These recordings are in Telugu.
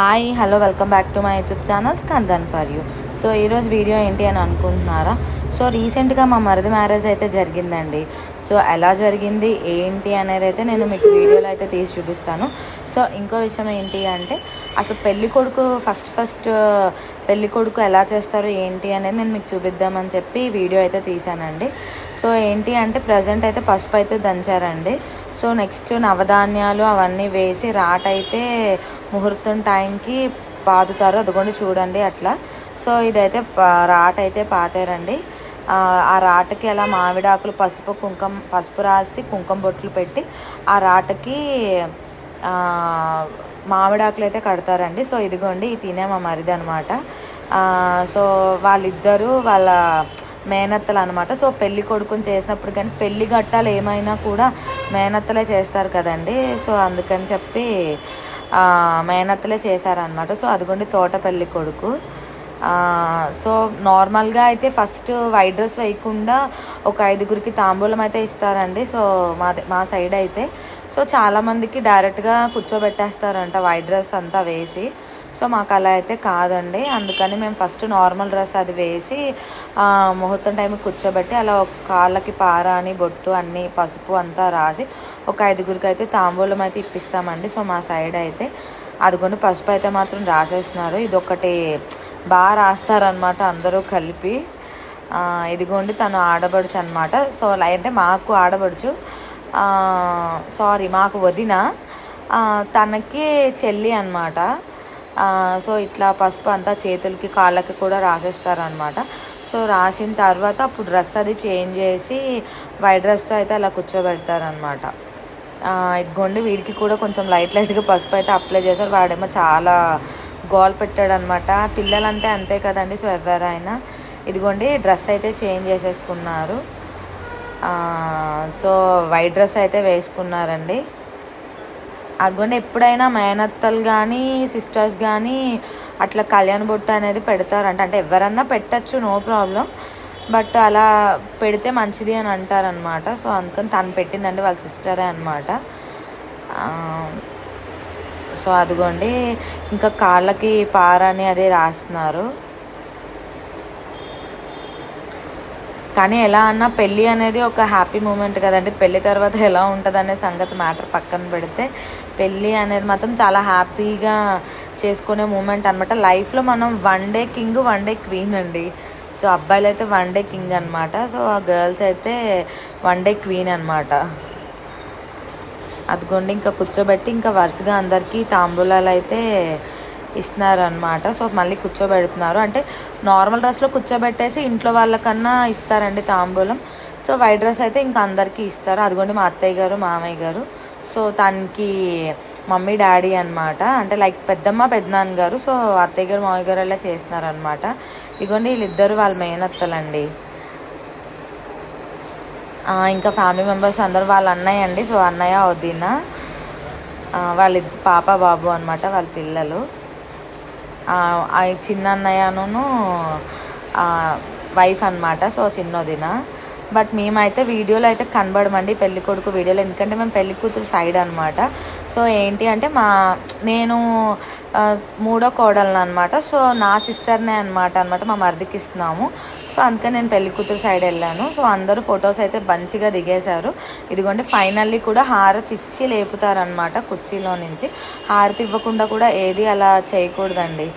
Hi hello welcome back to my YouTube channel Skandan for you so ఈరోజు వీడియో ఏంటి అని అనుకుంటున్నారా? సో రీసెంట్గా మా మరిది మ్యారేజ్ అయితే జరిగిందండి. సో ఎలా జరిగింది ఏంటి అనేది అయితే నేను మీకు వీడియోలో అయితే తీసి చూపిస్తాను. సో ఇంకో విషయం ఏంటి అంటే అసలు పెళ్ళి కొడుకు ఫస్ట్ ఫస్ట్ పెళ్ళి కొడుకు ఎలా చేస్తారు ఏంటి అనేది నేను మీకు చూపిద్దామని చెప్పి వీడియో అయితే తీశానండి. సో ఏంటి అంటే ప్రజెంట్ అయితే పసుపు అయితే దంచారండి. సో నెక్స్ట్ నవధాన్యాలు అవన్నీ వేసి రాట్ అయితే ముహూర్తం టైంకి పాదుతారు అదిగోండి చూడండి అట్లా. సో ఇదైతే రాట అయితే పాతారండి. ఆ, రాటకి అలా మామిడాకులు పసుపు కుంకుమ పసుపు రాసి కుంకుమ బొట్లు పెట్టి ఆ రాటకి మామిడాకులు అయితే కడతారండి. సో ఇదిగోండి ఈ తినే మా మరిది అనమాట సో వాళ్ళిద్దరూ వాళ్ళ మేనత్తలు అనమాట. సో పెళ్ళి కొడుకుని చేసినప్పుడు కానీ పెళ్ళి గట్టాలు ఏమైనా కూడా మేనత్తలే చేస్తారు కదండి. సో అందుకని చెప్పి మేనత్తలే చేశారనమాట సో అదిగోండి తోట పెళ్ళి కొడుకు సో నార్మల్గా అయితే ఫస్ట్ వైట్ డ్రెస్ వేయకుండా ఒక ఐదుగురికి తాంబూలం అయితే ఇస్తారండి. సో మా మా సైడ్ అయితే. సో చాలామందికి డైరెక్ట్గా కూర్చోబెట్టేస్తారంట వైట్ డ్రెస్ అంతా వేసి. సో మాకు అలా అయితే కాదండి. అందుకని మేము ఫస్ట్ నార్మల్ డ్రెస్ అది వేసి ముహూర్తం టైం కూర్చోబెట్టి అలా ఒక కాళ్ళకి పారాని బొట్టు అన్నీ పసుపు అంతా రాసి ఒక ఐదుగురికి అయితే తాంబూలం అయితే ఇప్పిస్తామండి. సో మా సైడ్ అయితే అదిగోండి పసుపు అయితే మాత్రం రాసేస్తున్నారు. ఇది ఒకటి బాగా రాస్తారనమాట అందరూ కలిపి. ఇదిగోండి తను ఆడబడుచు అనమాట సో లై- అంటే మాకు ఆడబడుచు. సారీ మాకు వదిన. తనకి చెల్లి అనమాట సో ఇట్లా పసుపు అంతా చేతులకి కాళ్ళకి కూడా రాసేస్తారనమాట సో రాసిన తర్వాత అప్పుడు డ్రెస్ అది చేంజ్ చేసి వైట్ డ్రెస్తో అయితే అలా కూర్చోబెడతారనమాట ఇదిగోండి వీడికి కూడా కొంచెం లైట్ లైట్గా పసుపు అయితే అప్లై చేశారు. వాడేమో చాలా గోల్ పెట్టాడనమాట పిల్లలంటే అంతే కదండి సో ఎవరైనా. ఇదిగోండి డ్రెస్ అయితే చేంజ్ చేసేసుకున్నారు. సో వైట్ డ్రెస్ అయితే వేసుకున్నారండి. అదిగోండి ఎప్పుడైనా మేనత్తలు కానీ సిస్టర్స్ కానీ అట్లా కళ్యాణ బొట్టు అనేది పెడతారంట. అంటే ఎవరన్నా పెట్టచ్చు నో ప్రాబ్లం. బట్ అలా పెడితే మంచిది అని అంటారనమాట సో అందుకని తను పెట్టిందండి వాళ్ళ సిస్టరే అనమాట సో అదిగోండి. ఇంకా కాళ్ళకి పారని అదే రాస్తున్నారు. కానీ ఎలా అన్నా పెళ్ళి అనేది ఒక హ్యాపీ మూమెంట్ కదండి. పెళ్ళి తర్వాత ఎలా ఉంటుంది అనే సంగతి మ్యాటర్ పక్కన పెడితే పెళ్ళి అనేది మాత్రం చాలా హ్యాపీగా చేసుకునే మూమెంట్ అనమాట లైఫ్లో మనం one day king one day queen అండి. సో అబ్బాయిలు అయితే వన్ డే కింగ్ అనమాట సో ఆ గర్ల్స్ అయితే వన్ డే క్వీన్ అనమాట అదిగోండి ఇంకా కూర్చోబెట్టి ఇంకా వరుసగా అందరికీ తాంబూలాలు అయితే ఇస్తున్నారనమాట సో మళ్ళీ కూర్చోబెడుతున్నారు. అంటే నార్మల్ డ్రెస్లో కూర్చోబెట్టేసి ఇంట్లో వాళ్ళకన్నా ఇస్తారండి తాంబూలం. సో వైట్ డ్రెస్ అయితే ఇంకా అందరికీ ఇస్తారు. అదిగోండి మా అత్తయ్య గారు మామయ్య గారు. సో తనకి మమ్మీ డాడీ అనమాట అంటే లైక్ పెద్దమ్మ పెద్దనాన్న గారు. సో అత్తయ్య గారు మామయ్య గారు అలా చేస్తున్నారనమాట ఇదిగోండి వీళ్ళిద్దరు వాళ్ళ మేనత్తలండి. ఇంకా ఫ్యామిలీ మెంబర్స్ అందరు వాళ్ళ అన్నయ్య అండి. సో అన్నయ్య వదిన వాళ్ళ పాప బాబు అనమాట వాళ్ళ పిల్లలు. చిన్న అన్నయ్యను వైఫ్ అనమాట సో చిన్నదిన. బట్ మేమైతే వీడియోలో అయితే కనబడమండి పెళ్ళి కొడుకు వీడియోలో. ఎందుకంటే మేము పెళ్ళి కూతురు సైడ్ అనమాట సో ఏంటి అంటే మా నేను మూడో కోడలను అనమాట సో నా సిస్టర్నే అనమాట అనమాట మా మరిదికి ఇస్తున్నాము. సో అందుకని నేను పెళ్ళి కూతురు సైడ్ వెళ్ళాను. సో అందరూ ఫొటోస్ అయితే మంచిగా దిగేశారు. ఇదిగోండి ఫైనల్లీ కూడా హారతి ఇచ్చి లేపుతారనమాట కుర్చీలో నుంచి. హారతి ఇవ్వకుండా కూడా ఏది అలా చేయకూడదండి.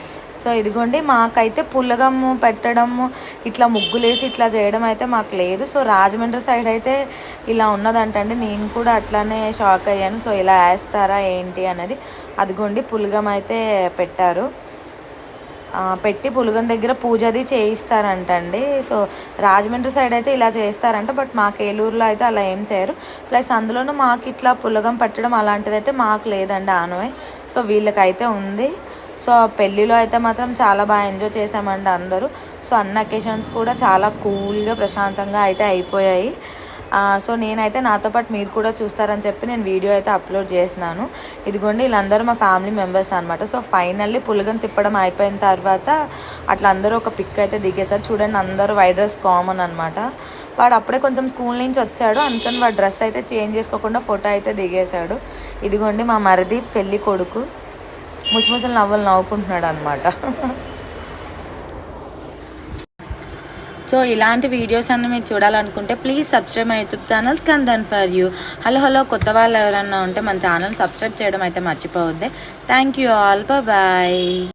సో ఇదిగోండి మాకైతే పుల్లగమ్ము పెట్టడము ఇట్లా ముగ్గులేసి ఇట్లా చేయడం అయితే మాకు లేదు. సో రాజమండ్రి సైడ్ అయితే ఇలా ఉన్నదంటండి. నేను కూడా అట్లానే షాక్ అయ్యాను. సో ఇలా వేస్తారా ఏంటి అనేది. అదిగోండి పులగం అయితే పెట్టారు. పెట్టి పులగం దగ్గర పూజ అది చేయిస్తారంటండి. సో రాజమండ్రి సైడ్ అయితే ఇలా చేస్తారంట బట్ మాకు ఏలూరులో అయితే అలా ఏం చేయరు. ప్లస్ అందులోనూ మాకు ఇట్లా పులగం పట్టడం అలాంటిది అయితే మాకు లేదండి ఆనవే. సో వీళ్ళకైతే ఉంది. సో పెళ్ళిలో అయితే మాత్రం చాలా బాగా ఎంజాయ్ చేసామండి అందరూ. సో అన్న అకేషన్స్ కూడా చాలా కూల్గా ప్రశాంతంగా అయితే అయిపోయాయి. సో నేనైతే నాతో పాటు మీరు కూడా చూస్తారని చెప్పి నేను వీడియో అయితే అప్లోడ్ చేసినాను ఇదిగోండి వీళ్ళందరూ మా ఫ్యామిలీ మెంబర్స్ అనమాట సో ఫైనల్లీ పులగం తిప్పడం అయిపోయిన తర్వాత అట్లా అందరూ ఒక పిక్ అయితే దిగేశారు. చూడండి అందరూ వైట్ డ్రెస్ కామన్ అనమాట వాడు అప్పుడే కొంచెం స్కూల్ నుంచి వచ్చాడు. అందుకని వాడు డ్రెస్ అయితే చేంజ్ చేసుకోకుండా ఫోటో అయితే దిగేశాడు. ఇదిగోండి మా మరిది పెళ్ళి కొడుకు. ముసిముసలు నవ్వులు నవ్వుకుంటున్నాడు అనమాట సో ఇలాంటి వీడియోస్ అన్నీ మీరు చూడాలనుకుంటే please subscribe my YouTube channel Skandan for you hello hello కొత్త వాళ్ళు ఎవరన్నా ఉంటే మన ఛానల్ సబ్స్క్రైబ్ చేయడం అయితే మర్చిపోవద్దే. Thank you all bye